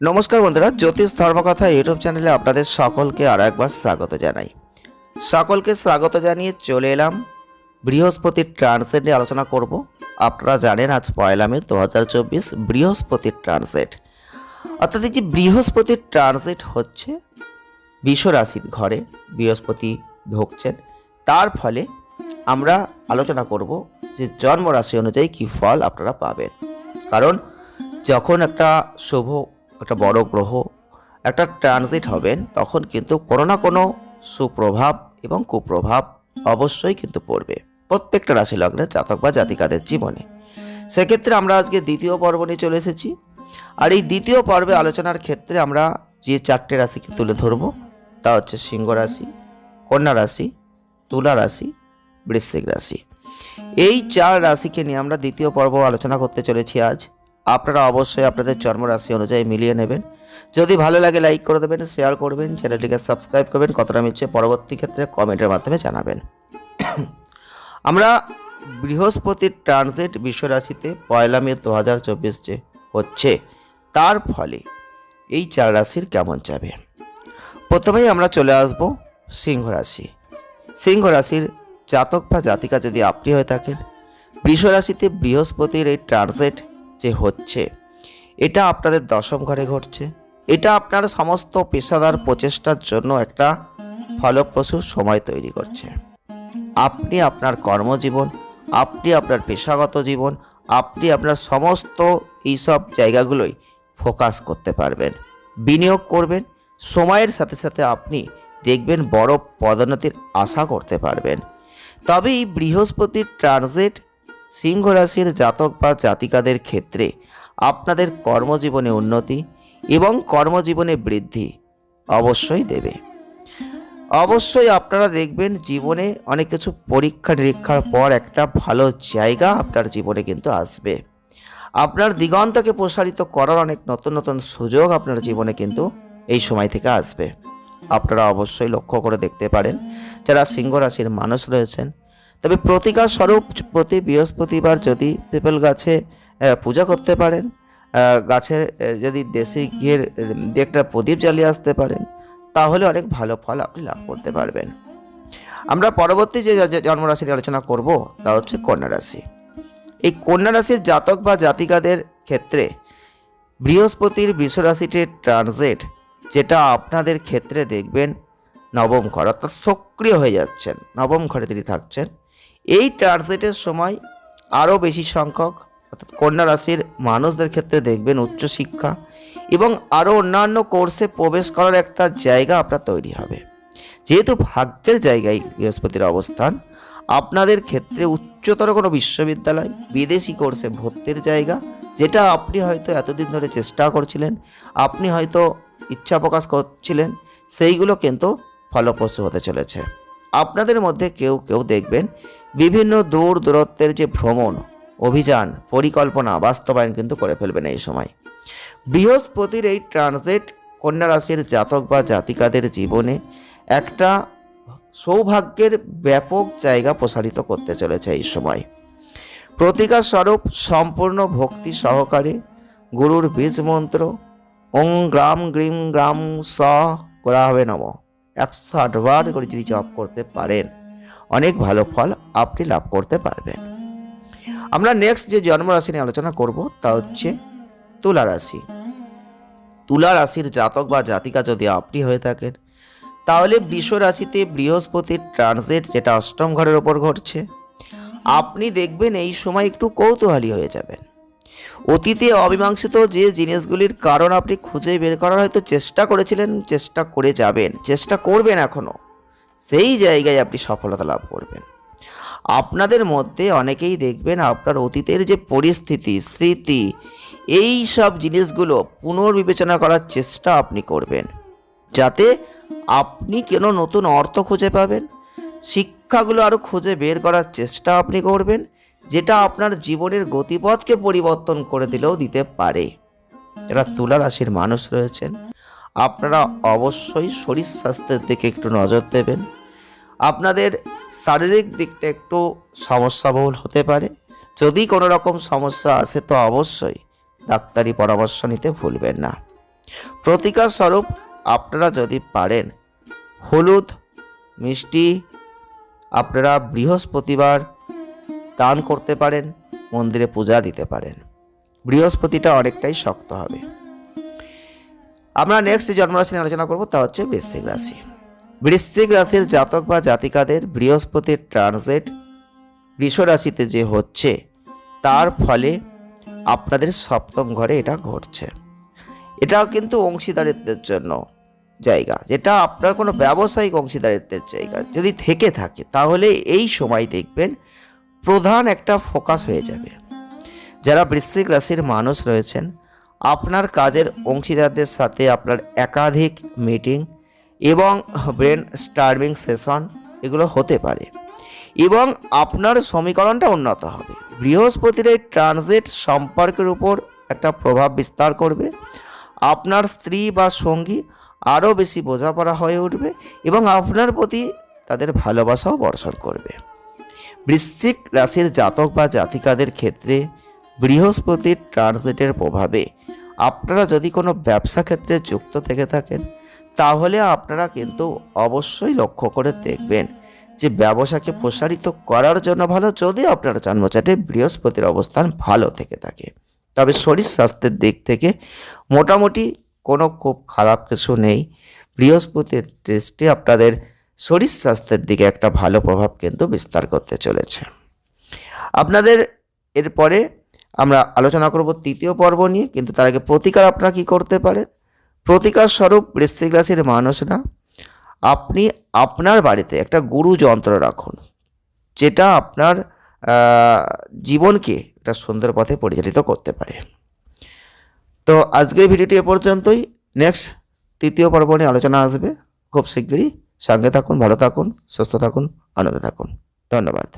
নমস্কার বন্ধুরা, জ্যোতিষ ধর্মকথা ইউটিউব চ্যানেলে আপনাদের সকলকে আর একবার স্বাগত জানাই। সকলকে স্বাগত জানিয়ে চলে এলাম। বৃহস্পতির ট্রানসেট নিয়ে আলোচনা করব। আপনারা জানেন আজ পয়লা মে দু হাজার চব্বিশ বৃহস্পতির ট্রানসেট অর্থাৎ এই যে বৃহস্পতির ট্রানসেট হচ্ছে বিষ রাশির ঘরে বৃহস্পতি ঢুকছেন। তার ফলে আমরা আলোচনা করব যে জন্মরাশি অনুযায়ী কী ফল আপনারা পাবেন। কারণ যখন একটা শুভ একটা বড় গ্রহ, একটা ট্রানজিট হবেন, তখন কিন্তু কোনো না কোনো সুপ্রভাব এবং কুপ্রভাব অবশ্যই কিন্তু পড়বে প্রত্যেকটা রাশি লগ্নের জাতক বা জাতিকাদের জীবনে। সেক্ষেত্রে আমরা আজকে দ্বিতীয় পর্ব নিয়ে চলে এসেছি। আর এই দ্বিতীয় পর্বে আলোচনার ক্ষেত্রে আমরা যে চারটে রাশিকে তুলে ধরব, তা হচ্ছে সিংহ রাশি, কন্যা রাশি, তুলা রাশি, বৃশ্চিক রাশি। এই চার রাশিকে নিয়ে আমরা দ্বিতীয় পর্ব আলোচনা করতে চলেছি আজ। আপনারা অবশ্যই আপনাদের জন্মরাশি অনুযায়ী মিলিয়ে নেবেন। যদি ভালো লাগে লাইক করে দেবেন শেয়ার করবেন, চ্যানেলটিকে সাবস্ক্রাইব করবেন কতটা মিলছে পরবর্তী ক্ষেত্রে কমেন্টের মাধ্যমে জানাবেন। আমরা বৃহস্পতির ট্রানজিট বিশ্বরাশিতে পয়লা মে দু হাজার চব্বিশ যে হচ্ছে। তার ফলে এই চার রাশির কেমন যাবে? প্রথমেই আমরা চলে আসব সিংহ রাশি। সিংহ রাশির জাতক বা জাতিকা যদি আপনি হয়ে থাকেন বৃষ রাশিতে বৃহস্পতির এই ট্রানজিট যে হচ্ছে। এটা আপনাদের দশম ঘরে ঘটছে। এটা আপনার সমস্ত পেশাদার প্রচেষ্টার জন্য একটা ফলপ্রসূ সময় তৈরি করছে। আপনি আপনার কর্মজীবন, আপনি আপনার পেশাগত জীবন, আপনি আপনার সমস্ত এইসব জায়গাগুলোই ফোকাস করতে পারবেন, বিনিয়োগ করবেন, সময়ের সাথে সাথে আপনি দেখবেন বড় পদোন্নতির আশা করতে পারবেন। তবে এই বৃহস্পতির ট্রানজিট সিংহ রাশির জাতক বা জাতিকাদের ক্ষেত্রে আপনাদের কর্মজীবনে উন্নতি এবং কর্মজীবনে বৃদ্ধি অবশ্যই দেবে। অবশ্যই আপনারা দেখবেন জীবনে অনেক কিছু পরীক্ষা নিরীক্ষার পর একটা ভালো জায়গা আপনার জীবনে কিন্তু আসবে। আপনার দিগন্তকে প্রসারিত করার অনেক নতুন নতুন সুযোগ আপনার জীবনে কিন্তু এই সময় থেকে আসবে। আপনারা অবশ্যই লক্ষ্য করে দেখতে পারেন, যারা সিংহ রাশির মানুষ রয়েছেন তবে প্রতিকার স্বরূপ প্রতি বৃহস্পতিবার যদি পেপেল গাছে পূজা করতে পারেন গাছের যদি দেশি ঘিয়ের দিয়ে একটা প্রদীপ জ্বালিয়ে আসতে পারেন, তাহলে অনেক ভালো ফল আপনি লাভ করতে পারবেন। আমরা পরবর্তী যে জন্মরাশির আলোচনা করব, তা হচ্ছে কন্যা রাশি। এই কন্যা রাশির জাতক বা জাতিকাদের ক্ষেত্রে বৃহস্পতির বিশ্বরাশিটির ট্রানজিট, যেটা আপনাদের ক্ষেত্রে দেখবেন নবম ঘর, অর্থাৎ সক্রিয় হয়ে যাচ্ছেন, নবম ঘরে তিনি থাকছেন। এই ট্রানজিটের সময় আরও বেশি সংখ্যক অর্থাৎ কন্যা রাশির মানুষদের ক্ষেত্রে দেখবেন উচ্চশিক্ষা এবং আরও অন্যান্য কোর্সে প্রবেশ করার একটা জায়গা আপনার তৈরি হবে। যেহেতু ভাগ্যের জায়গায় বৃহস্পতির অবস্থান, আপনাদের ক্ষেত্রে উচ্চতর কোনো বিশ্ববিদ্যালয়, বিদেশি কোর্সে ভর্তির জায়গা, যেটা আপনি হয়তো এতদিন ধরে চেষ্টা করছিলেন, আপনি হয়তো ইচ্ছা প্রকাশ করছিলেন, সেইগুলো কিন্তু ফলপ্রসূ হতে চলেছে। আপনাদের মধ্যে কেউ কেউ দেখবেন বিভিন্ন দূর দূরত্বের যে ভ্রমণ, অভিযান, পরিকল্পনা বাস্তবায়ন কিন্তু করে ফেলবেন এই সময়। বৃহস্পতির এই ট্রানজিট কন্যা রাশির জাতক বা জাতিকাদের জীবনে একটা সৌভাগ্যের ব্যাপক জায়গা প্রসারিত করতে চলেছে এই সময়। প্রতিকার স্বরূপ সম্পূর্ণ ভক্তি সহকারে গুরুর বীজ মন্ত্র, ওং গ্রাম গ্রিম গ্রাম স করা হবে নম। একশো আটবার করে যদি জপ করতে পারেন, অনেক ভালো ফল আপনি লাভ করতে পারবেন। আমরা নেক্সট যে জন্মরাশি নিয়ে আলোচনা করব, তা হচ্ছে তুলা রাশি। তুলা রাশির জাতক বা জাতিকা যদি আপনি হয়ে থাকেন, তাহলে বৃষ রাশিতে বৃহস্পতির ট্রানজিট যেটা অষ্টম ঘরের ওপর ঘটছে, আপনি দেখবেন এই সময় একটু কৌতূহলী হয়ে যাবেন। অতীতে অমীমাংসিত যে জিনিসগুলির কারণ আপনি খুঁজে বের করার হয়তো চেষ্টা করেছিলেন, চেষ্টা করে যাবেন, চেষ্টা করবেন এখনও সেই জায়গায় আপনি সফলতা লাভ করবেন। আপনাদের মধ্যে অনেকেই দেখবেন আপনার অতীতের যে পরিস্থিতি, স্মৃতি, এই সব জিনিসগুলো পুনর্বিবেচনা করার চেষ্টা আপনি করবেন। যাতে আপনি কেন নতুন অর্থ খুঁজে পাবেন, শিক্ষাগুলো আরও খুঁজে বের করার চেষ্টা আপনি করবেন যেটা আপনার জীবনের গতিপথকে পরিবর্তন করে দিলেও দিতে পারে। যারা তুলা রাশির মানুষ রয়েছেন, আপনারা অবশ্যই শরীর স্বাস্থ্যের দিকে একটু নজর দেবেন। আপনাদের শারীরিক দিকটা একটু সমস্যাবহুল হতে পারে। যদি কোনো রকম সমস্যা আসে, তো অবশ্যই ডাক্তারি পরামর্শ নিতে ভুলবেন না। প্রতিকার স্বরূপ আপনারা যদি পারেন, হলুদ, মিষ্টি, আপনারা বৃহস্পতিবার দান করতে পারেন, মন্দিরে পূজা দিতে পারেন। বৃহস্পতিটা অনেকটাই শক্ত হবে। আমরা নেক্সট জন্মরাশি নিয়ে আলোচনা করব তা হচ্ছে বৃশ্চিক রাশি। বৃশ্চিক রাশির জাতক বা জাতিকাদের বৃহস্পতির ট্রানজিট বৃষ রাশিতে যে হচ্ছে, তার ফলে আপনাদের সপ্তম ঘরে এটা ঘটছে। এটাও কিন্তু অংশীদারিত্বের জন্য জায়গা। যেটা আপনার কোনো ব্যবসায়িক অংশীদারিত্বের জায়গা। যদি থেকে থাকে, তাহলে এই সময় দেখবেন প্রধান একটা ফোকাস হয়ে যাবে। যারা বৃশ্চিক রাশির মানুষ রয়েছেন, আপনার কাজের অংশীদারদের সাথে আপনার একাধিক মিটিং এবং ব্রেন স্টার্ভিং সেশন এগুলো হতে পারে এবং আপনার সমীকরণটা উন্নত হবে। বৃহস্পতির এই ট্রানজিট সম্পর্কের উপর একটা প্রভাব বিস্তার করবে। আপনার স্ত্রী বা সঙ্গী আরও বেশি বোঝাপড়া হয়ে উঠবে এবং আপনার প্রতি তাদের ভালোবাসাও বর্ষণ করবে। বৃশ্চিক রাশির জাতক বা জাতিকাদের ক্ষেত্রে বৃহস্পতির ট্রানজিটের প্রভাবে আপনারা যদি কোনো ব্যবসা ক্ষেত্রে যুক্ত থেকে থাকেন, তাহলে আপনারা কিন্তু অবশ্যই লক্ষ্য করে দেখবেন যে ব্যবসাকে প্রসারিত করার জন্য ভালো যদি আপনার জন্মচাটে বৃহস্পতির অবস্থান ভালো থেকে থাকে। তবে শরীর স্বাস্থ্যের দিক থেকে মোটামুটি কোনো খুব খারাপ কিছু নেই। বৃহস্পতির দৃষ্টি আপনাদের শরীর স্বাস্থ্যের দিকে একটা ভালো প্রভাব কিন্তু বিস্তার করতে চলেছে। আপনাদের এরপরে আমরা আলোচনা করব তৃতীয় পর্ব নিয়ে, কিন্তু তার আগে প্রতিকার আপনারা কি করতে পারেন? প্রতিকার স্বরূপ বৃশ্চিক রাশির মানুষরা আপনি আপনার বাড়িতে একটা গুরু যন্ত্র রাখুন, যেটা আপনার জীবনকে একটা সুন্দর পথে পরিচালিত করতে পারে। তো আজকের ভিডিওটি এ পর্যন্তই। নেক্সট তৃতীয় পর্ব নিয়ে আলোচনা আসবে খুব শীঘ্রই। সঙ্গে থাকুন ভালো থাকুন সুস্থ থাকুন আনন্দে থাকুন। ধন্যবাদ।